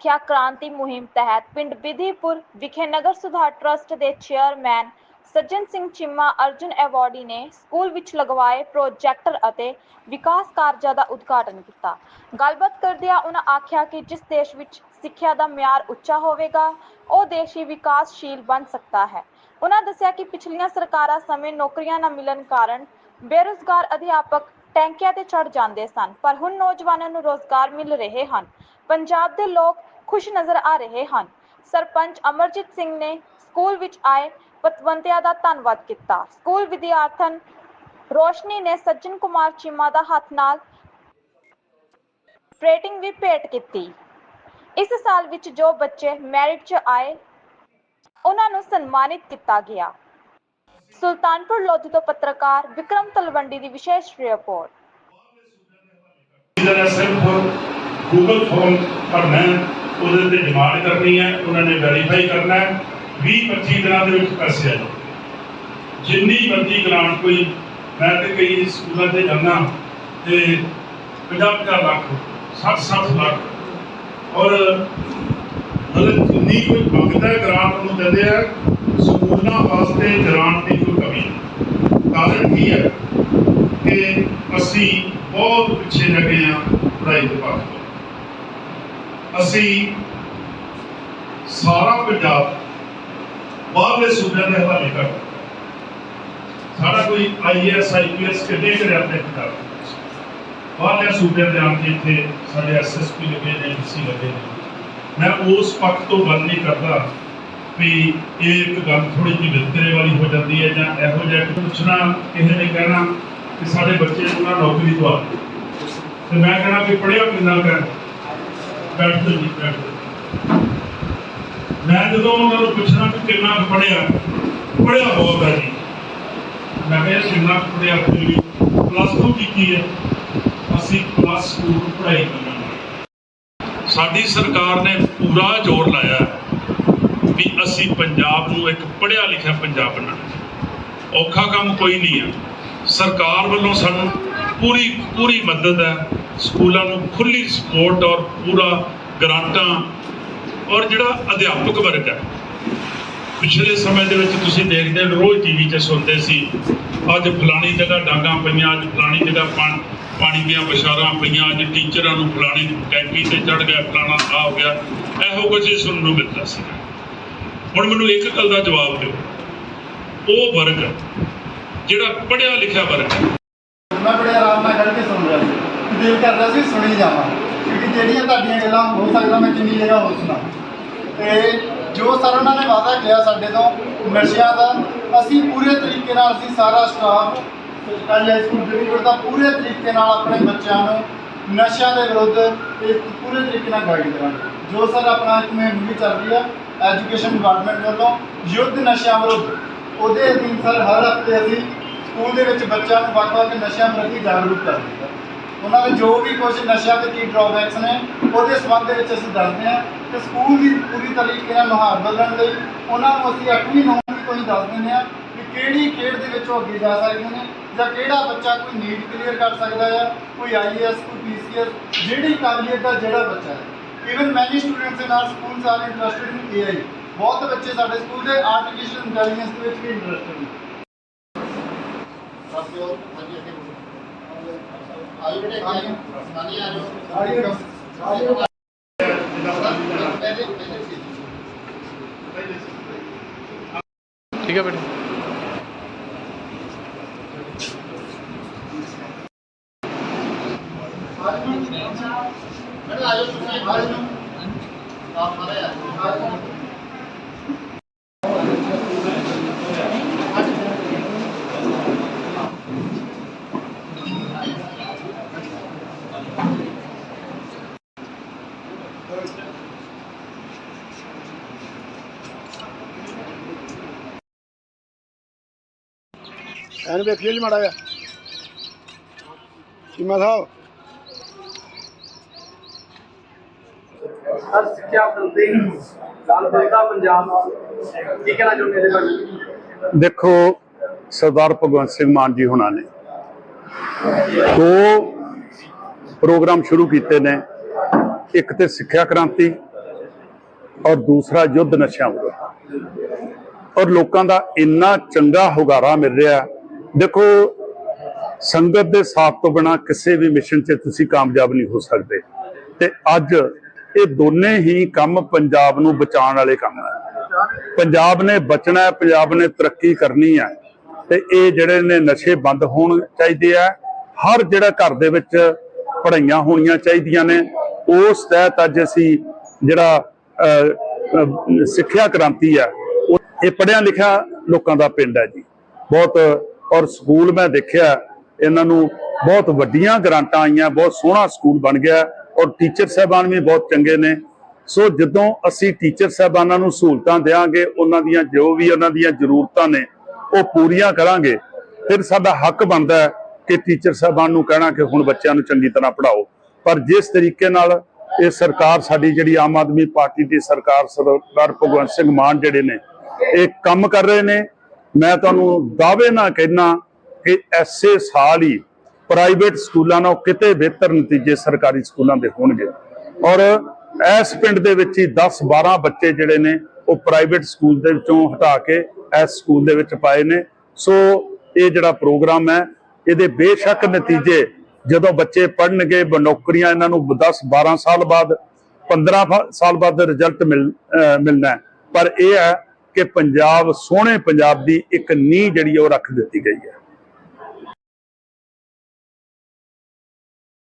ਸਿੱਖਿਆ ਕ੍ਰਾਂਤੀ ਮੁਹਿੰਮ ਤਹਿਤ ਪਿੰਡ ਬਿਧੀਪੁਰ ਵਿਖੇ ਨਗਰ ਸੁਧਾਰ ਟਰਸਟ ਦੇ ਚੇਅਰਮੈਨ ਸੱਜਣ ਸਿੰਘ ਚੀਮਾ, ਅਰਜੁਨ ਐਵਾਰਡੀ ਨੇ ਸਕੂਲ ਵਿੱਚ ਲਗਵਾਏ ਪ੍ਰੋਜੈਕਟਰ ਅਤੇ ਵਿਕਾਸ ਕਾਰਜਾਂ ਦਾ ਉਦਘਾਟਨ ਕੀਤਾ। ਗੱਲਬਾਤ ਕਰਦਿਆਂ ਉਹਨਾਂ ਆਖਿਆ ਕਿ ਜਿਸ ਦੇਸ਼ ਵਿੱਚ ਸਿੱਖਿਆ ਦਾ ਮਿਆਰ ਉੱਚਾ ਹੋਵੇਗਾ, ਉਹ ਦੇਸ਼ ਹੀ ਵਿਕਾਸਸ਼ੀਲ ਬਣ ਸਕਦਾ ਹੈ। ਉਹਨਾਂ ਦੱਸਿਆ ਕਿ ਪਿਛਲੀਆਂ ਸਰਕਾਰਾਂ ਸਮੇਂ ਨੌਕਰੀਆਂ ਨਾ ਮਿਲਣ ਕਾਰਨ ਬੇਰੁਜ਼ਗਾਰ ਅਧਿਆਪਕ ਟੈਂਕਿਆਂ ਤੇ ਚੜ ਜਾਂਦੇ ਸਨ, ਪਰ ਹੁਣ ਨੌਜਵਾਨਾਂ ਨੂੰ ਰੋਜ਼ਗਾਰ ਮਿਲ ਰਹੇ ਹਨ। ਪੰਜਾਬ ਦੇ ਲੋਕ ਖੁਸ਼ ਨਜ਼ਰ ਆ ਰਹੇ ਹਨ। ਸਰਪੰਚ ਅਮਰਜੀਤ ਸਿੰਘ ਨੇ ਸਕੂਲ ਵਿੱਚ ਆਏ ਪਤਵੰਤਿਆਂ ਦਾ ਧੰਨਵਾਦ ਕੀਤਾ। ਸਕੂਲ ਵਿਦਿਆਰਥਣ ਰੋਸ਼ਨੀ ਨੇ ਸੱਜਣ ਕੁਮਾਰ ਚੀਮਾ ਦਾ ਹੱਥ ਨਾਲ ਪ੍ਰੇਟਿੰਗ ਵੀ ਭੇਟ ਕੀਤੀ। ਇਸ ਸਾਲ ਵਿੱਚ ਜੋ ਬੱਚੇ ਮੈਰਿਟ 'ਚ ਆਏ, ਉਹਨਾਂ ਨੂੰ ਸਨਮਾਨਿਤ ਕੀਤਾ ਗਿਆ। ਸੁਲਤਾਨਪੁਰ ਲੋਧੀ ਤੋਂ ਪੱਤਰਕਾਰ ਵਿਕਰਮ ਤਲਵੰਡੀ ਦੀ ਵਿਸ਼ੇਸ਼ ਰਿਪੋਰਟ। ਇਹਨਾਂ ਸਿਰਫ ਗੂਗਲ ਫਾਰਮ ਭਰਨਾ ਉਹਦੇ ਤੇ ਡਿਮਾਂਡ ਕਰਨੀ ਹੈ, ਉਹਨਾਂ ਨੇ ਵੈਰੀਫਾਈ ਕਰਨਾ ਹੈ 20 25 ਦਿਨਾਂ ਦੇ ਵਿੱਚ ਪੈਸੇ ਆ ਜਾਣ। ਜਿੰਨੀ ਮਰਜ਼ੀ ਗ੍ਰਾਂਟ ਕੋਈ, ਮੈਂ ਤੇ ਕਈ ਸਕੂਲਾਂ ਤੇ ਜਾਂਦਾ, ਤੇ 50 50 ਲੱਖ 60 60 ਲੱਖ। ਔਰ ਮਤਲਬ ਜਿੰਨੀ ਕੋਈ ਮੰਗਦਾ ਗ੍ਰਾਂਟ ਉਹਨੂੰ ਦਿੰਦੇ ਆ, ਸਕੂਲਾਂ ਵਾਸਤੇ ਗ੍ਰਾਂਟ ਦੀ ਕੋਈ ਕਮੀ ਨਹੀਂ। ਕਾਰਨ ਕੀ ਹੈ ਕਿ ਅਸੀਂ ਬਹੁਤ ਪਿੱਛੇ ਰਹਿ ਗਏ ਹਾਂ ਪੜ੍ਹਾਈ ਦੇ ਪਾਸੇ ਅਸੀਂ ਸਾਰਾ ਪੰਜਾਬ ਬਾਹਰਲੇ ਸੂਬਿਆਂ ਦੇ ਹਵਾਲੇ ਕਰ ਸਾਡਾ ਕੋਈ ਆਈਐਸ ਆਈਪੀਐਸ ਕਿੰਨੇ ਕਰਿਆ ਆਪਣੇ ਪੰਜਾਬ ਬਾਹਰਲੇ ਸੂਬਿਆਂ ਦੇ ਆਣ ਇੱਥੇ ਸਾਡੇ ਐਸਐਸਪੀ ਲੱਗੇ ਨੇ ਡੀਸੀ ਲੱਗੇ ਨੇ। ਮੈਂ ਉਸ ਪੱਖ ਤੋਂ ਗੱਲ ਨਹੀਂ ਕਰਦਾ ਵੀ ਇਹ ਇੱਕ ਗੱਲ ਥੋੜੀ ਜਿਹੀ ਵਿਤਕਰੇ ਵਾਲੀ ਹੋ ਜਾਂਦੀ ਹੈ ਜਾਂ ਇਹੋ ਜਿਹਾ ਕਿ ਪੁੱਛਣਾ ਕਿਸੇ ਨੇ ਕਹਿਣਾ ਕਿ ਸਾਡੇ ਬੱਚੇ ਨੂੰ ਨਾ ਨੌਕਰੀ ਦਵਾ। ਤੇ ਮੈਂ ਕਹਿਣਾ ਵੀ ਪੜਿਆ ਕਿੰਨਾ ਕਰ ਬੈਠ ਜਾਓ ਜੀ ਮੈਂ ਜਦੋਂ ਉਹਨਾਂ ਨੂੰ ਪੁੱਛਣਾ ਕਿ ਕਿੰਨਾ ਕੁ ਪੜਿਆ ਪੜਿਆ ਬਹੁਤ ਹੈ ਜੀ। ਮੈਂ ਕਿਹਾ ਕਿੰਨਾ ਪੜਿਆ ਫਿਰ ਵੀ? ਪਲੱਸ 2 ਕੀਤੀ ਹੈ। ਅਸੀਂ ਪਲੱਸ 2 ਪੜ੍ਹਾਈ ਕਰਾਂਗੇ। ਸਾਡੀ ਸਰਕਾਰ ਨੇ ਪੂਰਾ ਜ਼ੋਰ ਲਾਇਆ ਵੀ ਅਸੀਂ ਪੰਜਾਬ ਨੂੰ ਇੱਕ ਪੜ੍ਹਿਆ ਲਿਖਿਆ ਪੰਜਾਬ ਬਣਾਉਣਾ ਔਖਾ ਕੰਮ ਕੋਈ ਨਹੀਂ ਹੈ। ਸਰਕਾਰ ਵੱਲੋਂ ਸਾਨੂੰ ਪੂਰੀ ਪੂਰੀ ਮਦਦ ਹੈ। ਸਕੂਲਾਂ ਨੂੰ ਖੁੱਲੀ ਸਪੋਰਟ ਔਰ ਪੂਰਾ ਗ੍ਰਾਂਟਾਂ ਔਰ ਜਿਹੜਾ ਅਧਿਆਪਕ ਵਰਗ ਹੈ। ਪਿਛਲੇ ਸਮੇਂ ਦੇ ਵਿੱਚ ਤੁਸੀਂ ਦੇਖਦੇ ਹੋ, ਰੋਜ਼ ਟੀਵੀ 'ਤੇ ਸੁਣਦੇ ਸੀ, ਅੱਜ ਫਲਾਣੀ ਜਗ੍ਹਾ ਡਾਂਗਾਂ ਪਈਆਂ, ਅੱਜ ਫਲਾਣੀ ਜਗ੍ਹਾ ਪਾਣ- ਪਾਣੀ ਦੀਆਂ ਬਸ਼ਾਰਾਂ ਪਈਆਂ, ਅੱਜ ਟੀਚਰਾਂ ਨੂੰ ਫਲਾਣੀ ਟੈਂਕੀ ਤੇ ਚੜ ਗਿਆ, ਫਲਾਣਾ ਆ ਹੋ ਗਿਆ। ਇਹੋ ਕੁਝ ਹੀ ਸੁਣਨ ਨੂੰ ਮਿਲਦਾ ਸੀ। ਹੁਣ ਮੈਨੂੰ ਇੱਕ ਗੱਲ ਦਾ ਜਵਾਬ ਦਿਓ। ਉਹ ਵਰਗ ਜਿਹੜਾ ਪੜ੍ਹਿਆ ਲਿਖਿਆ ਵਰਗ ਹੈ। ਮੈਂ ਬੜੇ ਆਰਾਮ ਨਾਲ ਖੜ ਕੇ ਦਿਲ ਕਰਦਾ ਸੀ, ਸੁਣੀ ਜਾਵਾਂ। ਕਿਉਂਕਿ ਜਿਹੜੀਆਂ ਤੁਹਾਡੀਆਂ ਗੱਲਾਂ ਹੋ ਸਕਦਾ, ਮੈਂ ਕਿੰਨੀ ਜਗ੍ਹਾ ਹੋਰ ਸੁਣਾ। ਤੇ ਜੋ ਸਰ ਉਹਨਾਂ ਨੇ ਵਾਅਦਾ ਕੀਤਾ ਸਾਡੇ ਤੋਂ, ਨਸ਼ਿਆਂ ਦਾ, ਅਸੀਂ ਪੂਰੇ ਤਰੀਕੇ ਨਾਲ, ਅਸੀਂ ਸਾਰਾ ਸਟਾਫ ਸਰਕਾਰੀ ਸਕੂਲ ਦਿੱਲੀਗੜ੍ਹ ਦਾ ਪੂਰੇ ਤਰੀਕੇ ਨਾਲ ਆਪਣੇ ਬੱਚਿਆਂ ਨੂੰ ਨਸ਼ਿਆਂ ਦੇ ਵਿਰੁੱਧ ਇੱਕ ਪੂਰੇ ਤਰੀਕੇ ਨਾਲ ਗਾਈਡ ਕਰਾਂਗੇ। ਜੋ ਸਰ ਆਪਣਾ ਇੱਕ ਮੁਹਿੰਮ ਚੱਲ ਰਹੀ ਹੈ ਐਜੂਕੇਸ਼ਨ ਡਿਪਾਰਟਮੈਂਟ ਵੱਲੋਂ ਯੁੱਧ ਨਸ਼ਿਆਂ ਵਿਰੁੱਧ, ਉਹਦੇ ਅਧੀਨ ਸਰ ਹਰ ਹਫ਼ਤੇ ਅਸੀਂ ਸਕੂਲ ਦੇ ਵਿੱਚ ਬੱਚਿਆਂ ਨੂੰ ਵੱਖ-ਵੱਖ ਨਸ਼ਿਆਂ ਪ੍ਰਤੀ ਜਾਗਰੂਕ ਕਰਦੇ ਉਹਨਾਂ ਦੇ ਜੋ ਵੀ ਕੁਝ ਨਸ਼ਿਆਂ ਦੇ ਕੀ ਡਰਾਬੈਕਸ ਨੇ, ਉਹਦੇ ਸੰਬੰਧ ਦੇ ਵਿੱਚ ਅਸੀਂ ਦੱਸਦੇ ਹਾਂ ਤੇ ਸਕੂਲ ਦੀ ਪੂਰੀ ਤਰੀਕੇ ਨਾਲ ਨੁਹਾਰ ਬਦਲਣ ਲਈ ਉਹਨਾਂ ਨੂੰ ਅਸੀਂ 8ਵੀਂ 9ਵੀਂ ਤੋਂ ਹੀ ਦੱਸ ਦਿੰਦੇ ਹਾਂ ਕਿ ਕਿਹੜੀ ਖੇਡ ਦੇ ਵਿੱਚ ਉਹ ਅੱਗੇ ਜਾ ਸਕਦੇ ਨੇ ਜਾਂ ਕਿਹੜਾ ਬੱਚਾ ਕੋਈ ਨੀਟ ਕਲੀਅਰ ਕਰ ਸਕਦਾ ਹੈ, ਕੋਈ ਆਈਐਸ ਕੋਈ ਪੀਸੀਐਸ ਜਿਹੜੀ ਕਾਬਲੀਅਤ ਦਾ ਜਿਹੜਾ ਬੱਚਾ ਹੈ। ਇਵਨ ਮੈਨੀ ਸਟੂਡੈਂਟਸ ਦੇ ਨਾਲ school are interested in AI ਬਹੁਤ ਬੱਚੇ ਸਾਡੇ ਸਕੂਲ ਦੇ ਆਰਟੀਫੀਸ਼ੀਅਲ ਇੰਟੈਲੀਜੈਂਸ ਦੇ ਵਿੱਚ ਵੀ ਇੰਟਰਸਟਿਡ ਨੇ। ਸਾਥੀਓ ਠੀਕ ਹੈ ਬੇਟਾ। ਮੈਡਮ ਤੁਸੀਂ ਆ ਆਪ ਮਾਰੇ ਆ। ਐਨ ਵੇਖੀਏ ਜੀ ਮਾੜਾ ਜਿਹਾ। ਚੀਮਾ ਸਾਹਿਬ। ਸਿੱਖਿਆ ਗੱਲ ਪੰਜਾਬ ਕੀ ਕਹਿਣਾ ਚਾਹੁੰਦੇ ਇਹਦੇ ਬਾਰੇ? ਦੇਖੋ ਸਰਦਾਰ ਭਗਵੰਤ ਸਿੰਘ ਮਾਨ ਜੀ ਹੁਣਾਂ ਨੇ ਦੋ ਪ੍ਰੋਗਰਾਮ ਸ਼ੁਰੂ ਕੀਤੇ ਨੇ। ਇੱਕ ਤੇ ਸਿੱਖਿਆ ਕ੍ਰਾਂਤੀ ਔਰ ਦੂਸਰਾ ਯੁੱਧ ਨਸ਼ਿਆਂ ਵਿਰੁੱਧ। ਔਰ ਲੋਕਾਂ ਦਾ ਇੰਨਾ ਚੰਗਾ ਹੁਗਾਰਾ ਮਿਲ ਰਿਹਾ ਦੇਖੋ, ਸੰਗਤ ਦੇ ਸਾਥ ਤੋਂ ਬਿਨਾ ਕਿਸੇ ਵੀ ਮਿਸ਼ਨ 'ਚ ਤੁਸੀਂ ਕਾਮਯਾਬ ਨਹੀਂ ਹੋ ਸਕਦੇ। ਤੇ ਅੱਜ ਇਹ ਦੋਨੇ ਹੀ ਕੰਮ ਪੰਜਾਬ ਨੂੰ ਬਚਾਉਣ ਵਾਲੇ ਕੰਮ ਹੈ ਪੰਜਾਬ ਨੇ ਬਚਣਾ ਹੈ, ਪੰਜਾਬ ਨੇ ਤਰੱਕੀ ਕਰਨੀ ਹੈ। ਤੇ ਇਹ ਜਿਹੜੇ ਨੇ ਨਸ਼ੇ ਬੰਦ ਹੋਣ ਚਾਹੀਦੇ ਆ, ਹਰ ਜਿਹੜਾ ਘਰ ਦੇ ਵਿੱਚ ਪੜ੍ਹਾਈਆਂ ਹੋਣੀਆਂ ਚਾਹੀਦੀਆਂ ਨੇ, ਉਸ ਤਹਿਤ ਅੱਜ ਅਸੀਂ ਜਿਹੜਾ ਸਿੱਖਿਆ ਕ੍ਰਾਂਤੀ ਆ, ਉਹ- ਇਹ ਪੜ੍ਹਿਆ ਲਿਖਿਆ ਲੋਕਾਂ ਦਾ ਪਿੰਡ ਹੈ ਜੀ। ਬਹੁਤ ਔਰ ਸਕੂਲ ਮੈਂ ਦੇਖਿਆ, ਇਹਨਾਂ ਨੂੰ ਬਹੁਤ ਵੱਡੀਆਂ ਗ੍ਰਾਂਟਾਂ ਆਈਆਂ, ਬਹੁਤ ਸੋਹਣਾ ਸਕੂਲ ਬਣ ਗਿਆ ਔਰ ਟੀਚਰ ਸਾਹਿਬਾਨ ਵੀ ਬਹੁਤ ਚੰਗੇ ਨੇ। ਸੋ ਜਦੋਂ ਅਸੀਂ ਟੀਚਰ ਸਾਹਿਬਾਨਾਂ ਨੂੰ ਸਹੂਲਤਾਂ ਦੇਵਾਂਗੇ ਉਹਨਾਂ ਦੀਆਂ ਜੋ ਵੀ ਉਹਨਾਂ ਦੀਆਂ ਜ਼ਰੂਰਤਾਂ ਨੇ, ਉਹ ਪੂਰੀਆਂ ਕਰਾਂਗੇ, ਫਿਰ ਸਾਡਾ ਹੱਕ ਬਣਦਾ ਕਿ ਟੀਚਰ ਸਾਹਿਬਾਨ ਨੂੰ ਕਹਿਣਾ ਕਿ ਹੁਣ ਬੱਚਿਆਂ ਨੂੰ ਚੰਗੀ ਤਰ੍ਹਾਂ ਪੜ੍ਹਾਓ। ਪਰ ਜਿਸ ਤਰੀਕੇ ਨਾਲ ਇਹ ਸਰਕਾਰ ਸਾਡੀ ਜਿਹੜੀ ਆਮ ਆਦਮੀ ਪਾਰਟੀ ਦੀ ਸਰਕਾਰ, ਸਰਦਾਰ ਭਗਵੰਤ ਸਿੰਘ ਮਾਨ ਜਿਹੜੇ ਨੇ, ਇਹ ਕੰਮ ਕਰ ਰਹੇ ਨੇ ਮੈਂ ਤੁਹਾਨੂੰ ਦਾਅਵੇ ਨਾਲ ਕਹਿਣਾ ਕਿ ਐਸੇ ਸਾਲ ਹੀ ਪ੍ਰਾਈਵੇਟ ਸਕੂਲਾਂ ਨਾਲੋਂ ਕਿਤੇ ਬਿਹਤਰ ਨਤੀਜੇ ਸਰਕਾਰੀ ਸਕੂਲਾਂ ਦੇ ਹੋਣਗੇ। ਔਰ ਇਸ ਪਿੰਡ ਦੇ ਵਿੱਚ ਹੀ 10 12 ਬੱਚੇ ਜਿਹੜੇ ਨੇ, ਉਹ ਪ੍ਰਾਈਵੇਟ ਸਕੂਲ ਦੇ ਵਿੱਚੋਂ ਹਟਾ ਕੇ ਇਸ ਸਕੂਲ ਦੇ ਵਿੱਚ ਪਾਏ ਨੇ। ਸੋ ਇਹ ਜਿਹੜਾ ਪ੍ਰੋਗਰਾਮ ਹੈ, ਇਹਦੇ ਬੇਸ਼ੱਕ ਨਤੀਜੇ ਜਦੋਂ ਬੱਚੇ ਪੜ੍ਹਨਗੇ, ਨੌਕਰੀਆਂ ਇਹਨਾਂ ਨੂੰ 10 12 ਸਾਲ ਬਾਅਦ 15 ਫ- ਸਾਲ ਬਾਅਦ ਰਿਜ਼ਲਟ ਮਿਲ ਮਿਲਣਾ ਪਰ ਇਹ ਹੈ ਕਿ ਪੰਜਾਬ ਸੋਹਣੇ ਪੰਜਾਬ ਦੀ ਇੱਕ ਨੀਂਹ ਜਿਹੜੀ ਉਹ ਰੱਖ ਦਿੱਤੀ ਗਈ ਹੈ।